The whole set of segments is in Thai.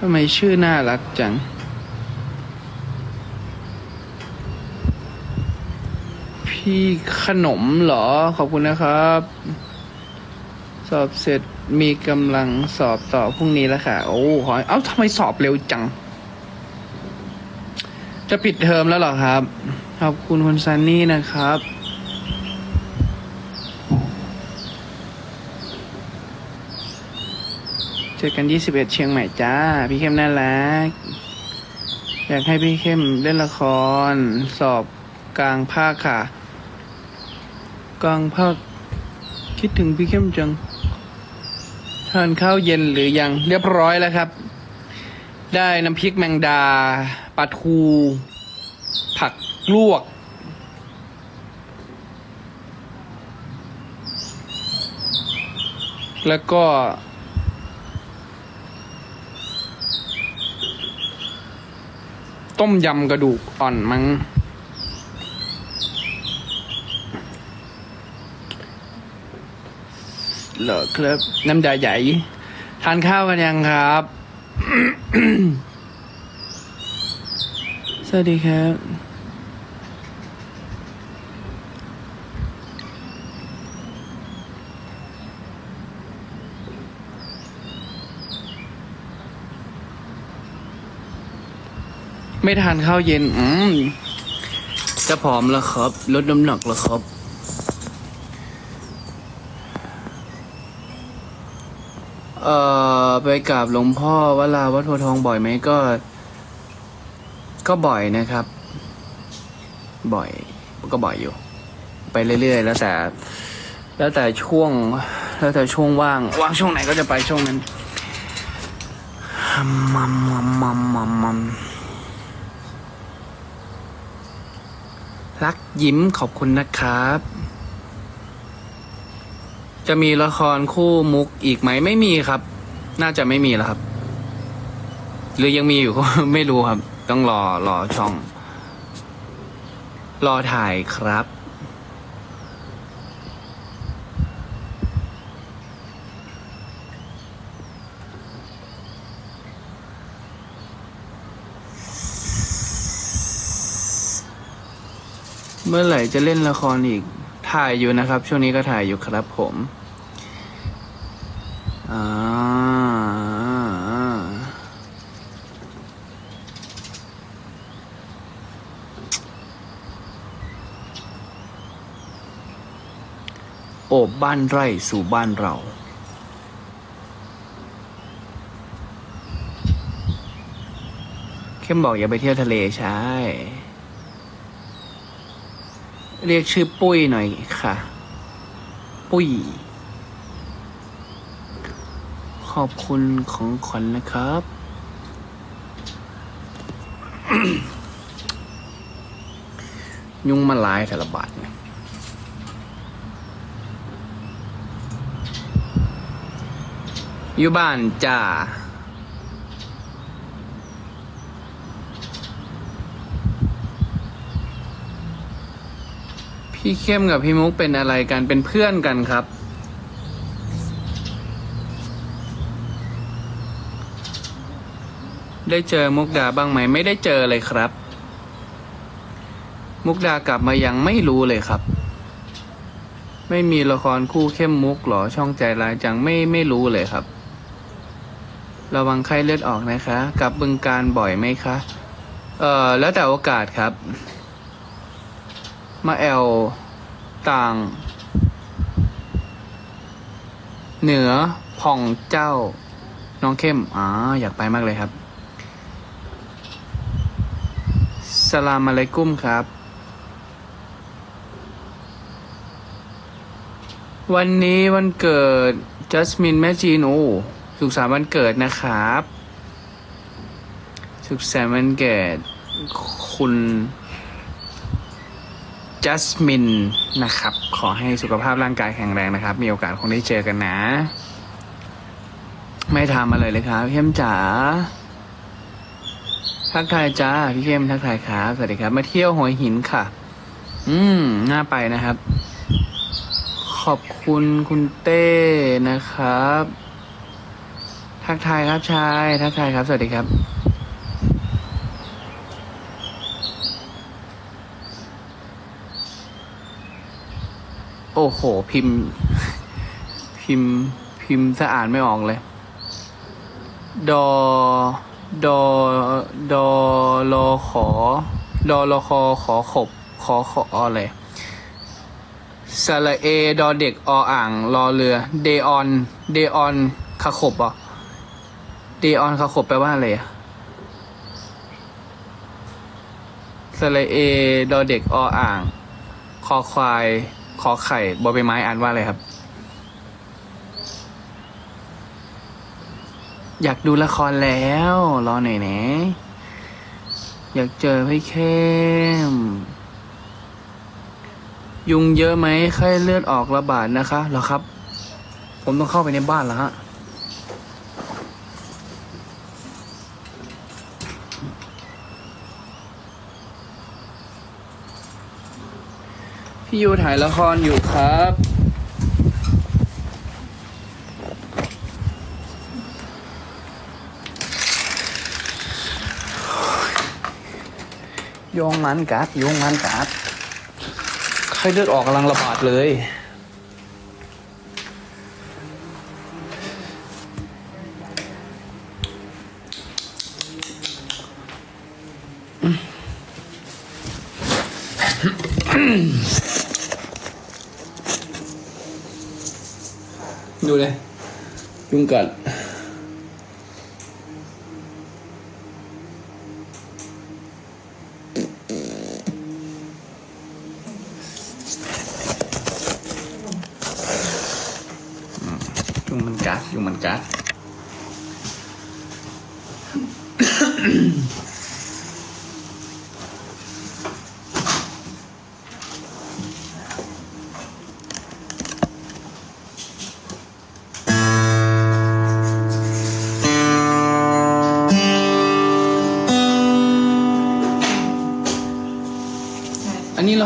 ทำไมชื่อน่ารักจัง พี่ขนมเหรอ ขอบคุณนะครับ สอบเสร็จมีกำลังสอบต่อพรุ่งนี้แล้วค่ะ โอ้ขอเอ้าทำไมสอบเร็วจัง จะปิดเทอมแล้วเหรอครับ ขอบคุณคุณซันนี่นะครับ เจอกัน21เชียงใหม่จ้า พี่เข้มน่ารัก อยากให้พี่เข้มเล่นละคร สอบกลางภาคค่ะ กลางภาค คิดถึงพี่เข้มจัง ทานข้าวเย็นหรือยังเรียบร้อยแล้วครับ ได้น้ำพริกแมงดาปลาทู ผักลวกแล้วก็ ต้มยำกระดูกอ่อนมั้ง เหรอครับน้ำยาใหญ่ ทานข้าวกันยังครับ สวัสดีครับ ไม่ทานข้าวเย็น อืม จะผอมแล้วครับ ลดน้ำหนักแล้วครับ เอ่อ ไปกราบหลวงพ่อวลาวัดโพธิ์ทองบ่อยไหมก็ ก็บ่อยนะครับ บ่อย ก็บ่อยอยู่ ไปเรื่อยๆ แล้วแต่ แล้วแต่ช่วง แล้วแต่ช่วงว่าง ว่างช่วงไหนก็จะไปช่วงนั้นมัมมัมมัมมัมมัม รักยิ้มขอบคุณนะครับ จะมีละครคู่มุกอีกไหมไม่มีครับ น่าจะไม่มีแล้วครับ หรือยังมีอยู่ก็ไม่รู้ครับ ต้องรอรอช่อง รอถ่ายครับ เมื่อไหร่จะเล่นละครอีก ถ่ายอยู่นะครับ ช่วงนี้ก็ถ่ายอยู่ครับผมอ่าโอบบ้านไร่สู่บ้านเราเข้มบอกอย่าไปเที่ยวทะเลใช่ เรียกชื่อปุ้ยหน่อยค่ะ ปุ้ย ขอบคุณของขวัญนะครับ ยุงมาหลายแต่ละบาทเนี่ยอยู่บ้านจ้า พี่เข้มกับพี่มุกเป็นอะไรกันเป็นเพื่อนกันครับ ได้เจอมุกดาบ้างไหมไม่ได้เจอเลยครับ มุกดากลับมายังไม่รู้เลยครับ ไม่มีละครคู่เข้มมุกหรอช่องใจร้ายจังไม่ไม่รู้เลยครับ ระวังไข้เลือดออกนะคะ กลับบึงการบ่อยไหมคะ เอ่อแล้วแต่โอกาสครับ มาแอลต่าง เหนือผ่องเจ้า น้องเข้มอ๋ออยากไปมากเลยครับ สลามอะลัยกุ้มครับ วันนี้วันเกิด จัสมินแม่จีนโอ้สุขสันต์วันเกิดนะครับ สุขสันต์วันเกิดคุณ จัสมินนะครับ ขอให้สุขภาพร่างกายแข็งแรงนะครับ มีโอกาสคงได้เจอกันนะ ไม่ทำอะไรเลยครับพี่เข้มจ๋าทักทายจ้าพี่เข้มทักทายครับสวัสดีครับ มาเที่ยวหัวหินค่ะ อืมน่าไปนะครับ ขอบคุณคุณเต้นะครับ ทักทายครับชาย ทักทายครับ สวัสดีครับ โอ้โห พิมพ์ พิมพ์ พิมพ์สะอ่านไม่ออกเลย ดอ ดอ ดอรอขอ ดอรอคอขอขบ ขอขออะไรสระเอ ดอเด็ก ออ่าง รอเรือ เดออน เดออนขะขบหรอะเดออนขะขบแปลว่าอะไรอะสระเอ ดอเด็ก ออ่าง คอควาย ขอไข่บอใบไม้อ่านว่าอะไรครับ อยากดูละครแล้ว รอหน่อยนะอยากเจอพี่เข้มยุงเยอะไหมไข้เลือดออกระบาดนะคะเหรอครับ ผมต้องเข้าไปในบ้านแล้วฮะ พี่ยูถ่ายละครอยู่ครับ โยงมันกัดโยงมันกัดไข้เลือดออกกำลังระบาดเลย ดูเลยยุงกัดยุง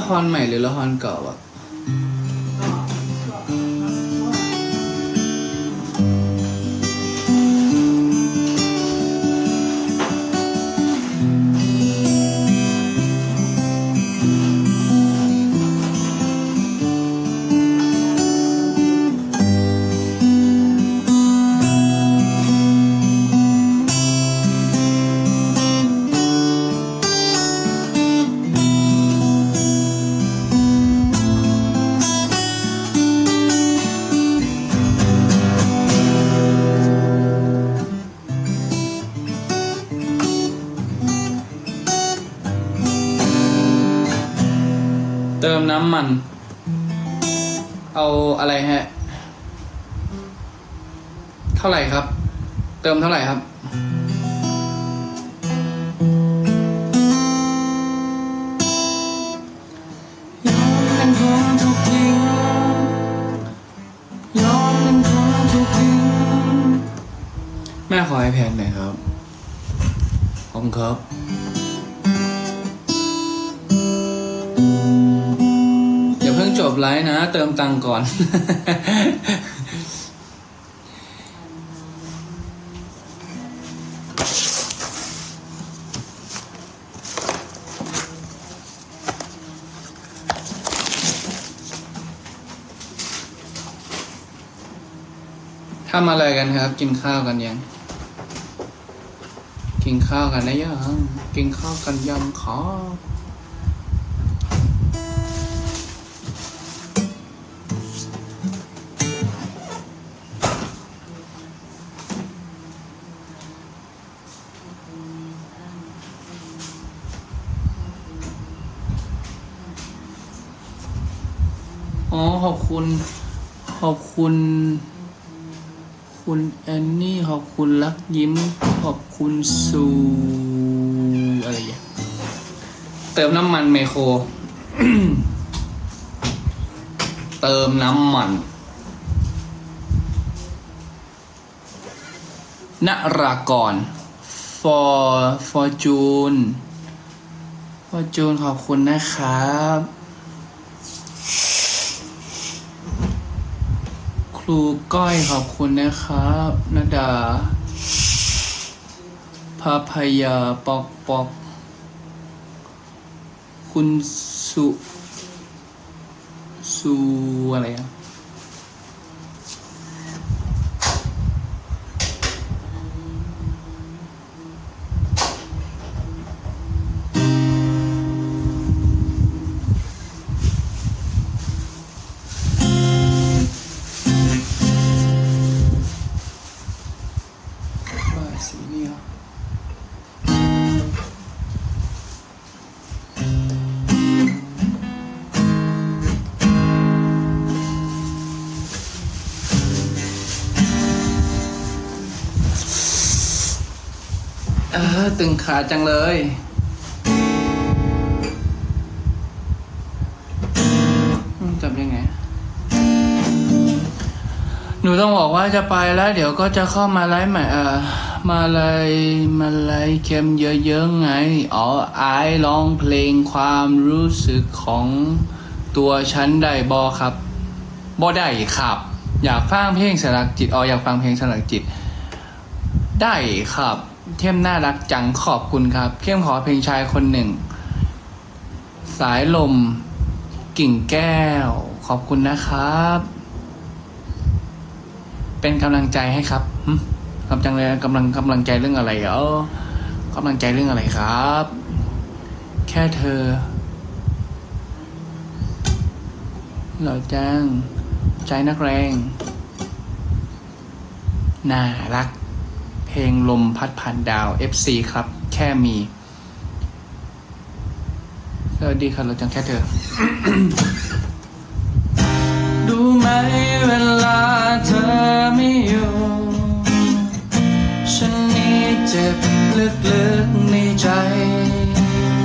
ละครใหม่หรือละครเก่าอะ น้ำมัน เอาอะไรฮะ เท่าไหร่ครับ เติมเท่าไหร่ครับยอมเป็นของทุกทิ้งยอมเป็นของทุกทิ้งแม่ขอไอแพดหน่อยครับ ขอบคุณครับ เติมตังก่อน ทำอะไรกันครับ กินข้าวกันยัง กินข้าวกันนะยัง กินข้าวกันยังขอ ขอบคุณ ขอบคุณ คุณแอนนี่ ขอบคุณรักยิ้ม ขอบคุณซูอะไรอย่างเติมน้ำมันไมโคร เติมน้ำมันนรากร for fortune fortune ขอบคุณนะครับ ครูก้อยขอบคุณนะครับนดาพาพยาปอกปอก คุณสุ สุอะไรอะ ออตึงขาจังเลย จับยังไง หนูต้องบอกว่าจะไปแล้ว เดี๋ยวก็จะเข้ามาไลฟ์ใหม่เออมาไลฟ์มาไลฟ์เค็มเยอะๆไง อ๋อไอายร้องเพลงความรู้สึกของตัวฉันได้บอครับบอได้ครับ อยากฟังเพลงสลักจิตอ๋ออยากฟังเพลงสลักจิต ได้ครับ เข้มน่ารักจังขอบคุณครับ เข้มขอเพลงชายคนหนึ่ง สายลม กิ่งแก้ว ขอบคุณนะครับ เป็นกำลังใจให้ครับกำลังเลยกำลังกำลังใจเรื่องอะไรเออกำลังใจเรื่องอะไรครับ แค่เธอหล่อจังใจนักแรง น่ารัก เพลงลมพัดผ่านดาว FC ครับ แค่มีสวัสดีครับเราจังแค่เธอ ดูไหมเวลาเธอไม่อยู่ ฉันนี้เจ็บลึกๆในใจ